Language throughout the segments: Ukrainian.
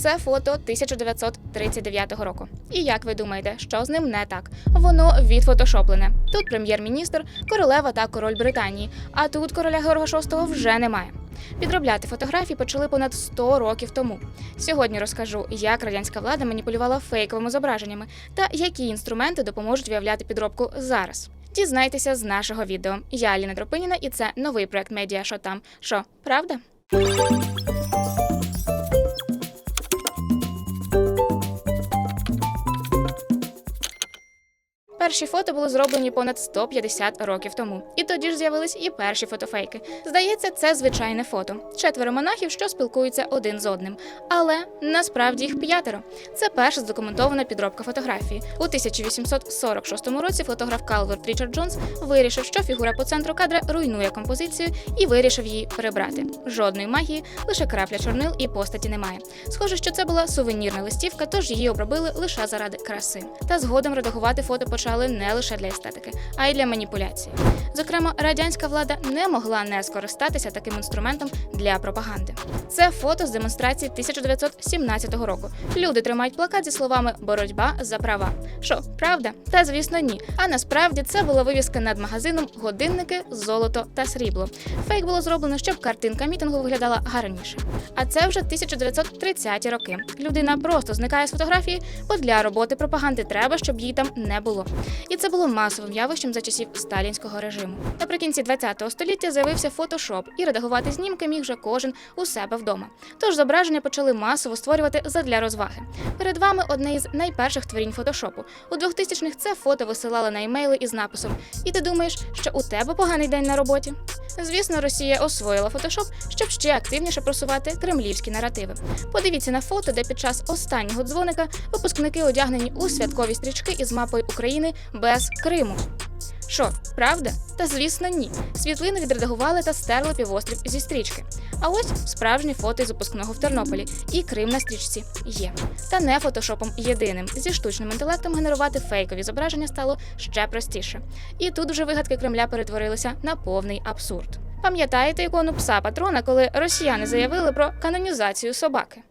Це фото 1939 року. І як ви думаєте, що з ним не так? Воно відфотошоплене. Тут прем'єр-міністр, королева та король Британії, а тут короля Георга VI вже немає. Підробляти фотографії почали понад 100 років тому. Сьогодні розкажу, як радянська влада маніпулювала фейковими зображеннями та які інструменти допоможуть виявляти підробку зараз. Дізнайтеся з нашого відео. Я Аліна Тропиніна, і це новий проект медіа «Що там? Що, правда? Перші фото були зроблені понад 150 років тому, і тоді ж з'явились і перші фотофейки. Здається, це звичайне фото. Четверо монахів, що спілкуються один з одним. Але насправді їх п'ятеро. Це перша задокументована підробка фотографії. У 1846 році фотограф Калверт Річард Джонс вирішив, що фігура по центру кадра руйнує композицію і вирішив її перебрати. Жодної магії, лише крапля чорнил і постаті немає. Схоже, що це була сувенірна листівка, тож її обробили лише заради краси. Та згодом редагувати фото почали не лише для естетики, а й для маніпуляції. Зокрема, радянська влада не могла не скористатися таким інструментом для пропаганди. Це фото з демонстрації 1917 року. Люди тримають плакат зі словами Боротьба за права. Що, правда? Та звісно, ні. А насправді це була вивіска над магазином годинники, золото та срібло. Фейк було зроблено, щоб картинка мітингу виглядала гарніше. А це вже 1930-ті роки. Людина просто зникає з фотографії, бо для роботи пропаганди треба, щоб її там не було. І це було масовим явищем за часів сталінського режиму. Наприкінці 20-го століття з'явився фотошоп, і редагувати знімки міг вже кожен у себе вдома. Тож зображення почали масово створювати задля розваги. Перед вами одне із найперших творінь фотошопу. У 2000-х це фото висилали на емейли із написом: І ти думаєш, що у тебе поганий день на роботі? Звісно, Росія освоїла фотошоп, щоб ще активніше просувати кремлівські наративи. Подивіться на фото, де під час останнього дзвоника випускники одягнені у святкові стрічки із мапою України без Криму. Що, правда? Та звісно, ні. Світлину відредагували та стерли півострів зі стрічки. А ось справжнє фото із випускного в Тернополі, і Крим на стрічці є. Та не фотошопом єдиним. Зі штучним інтелектом генерувати фейкові зображення стало ще простіше. І тут вже вигадки Кремля перетворилися на повний абсурд. Пам'ятаєте ікону пса патрона, коли росіяни заявили про канонізацію собаки?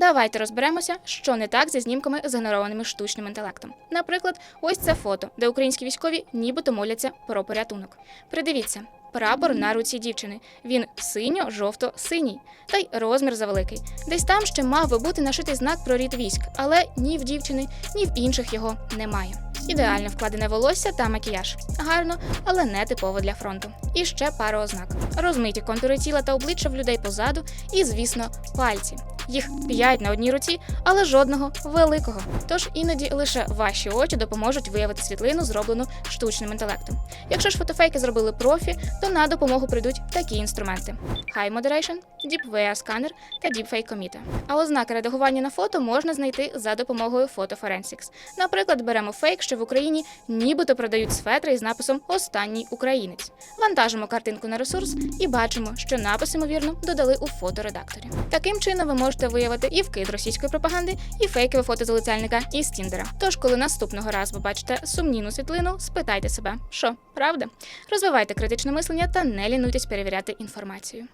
Давайте розберемося, що не так зі знімками, згенерованими штучним інтелектом. Наприклад, ось це фото, де українські військові нібито моляться про порятунок. Придивіться. Прапор на руці дівчини. Він синьо-жовто-синій, та й розмір завеликий. Десь там ще мав би бути нашитий знак про рід військ, але ні в дівчини, ні в інших його немає. Ідеально вкладене волосся та макіяж. Гарно, але не типово для фронту. І ще пара ознак: розмиті контури тіла та обличчя в людей позаду, і, звісно, пальці. Їх п'ять на одній руці, але жодного великого. Тож іноді лише ваші очі допоможуть виявити світлину, зроблену штучним інтелектом. Якщо ж фотофейки зробили профі, то на допомогу прийдуть такі інструменти: High Moderation, Deep Wear Scanner та Deepfake Comita. А ознаки редагування на фото можна знайти за допомогою Photo Forensics. Наприклад, беремо фейк, що в Україні нібито продають светри із написом Останній українець. Вантажимо картинку на ресурс і бачимо, що напис, ймовірно, додали у фоторедакторі. Таким чином ви можете виявити і вкид російської пропаганди, і фейкове фото залицяльника із Тіндера. Тож, коли наступного разу ви бачите сумнівну світлину, спитайте себе, що правда? Розвивайте критичне мислення та не лінуйтесь перевіряти інформацію.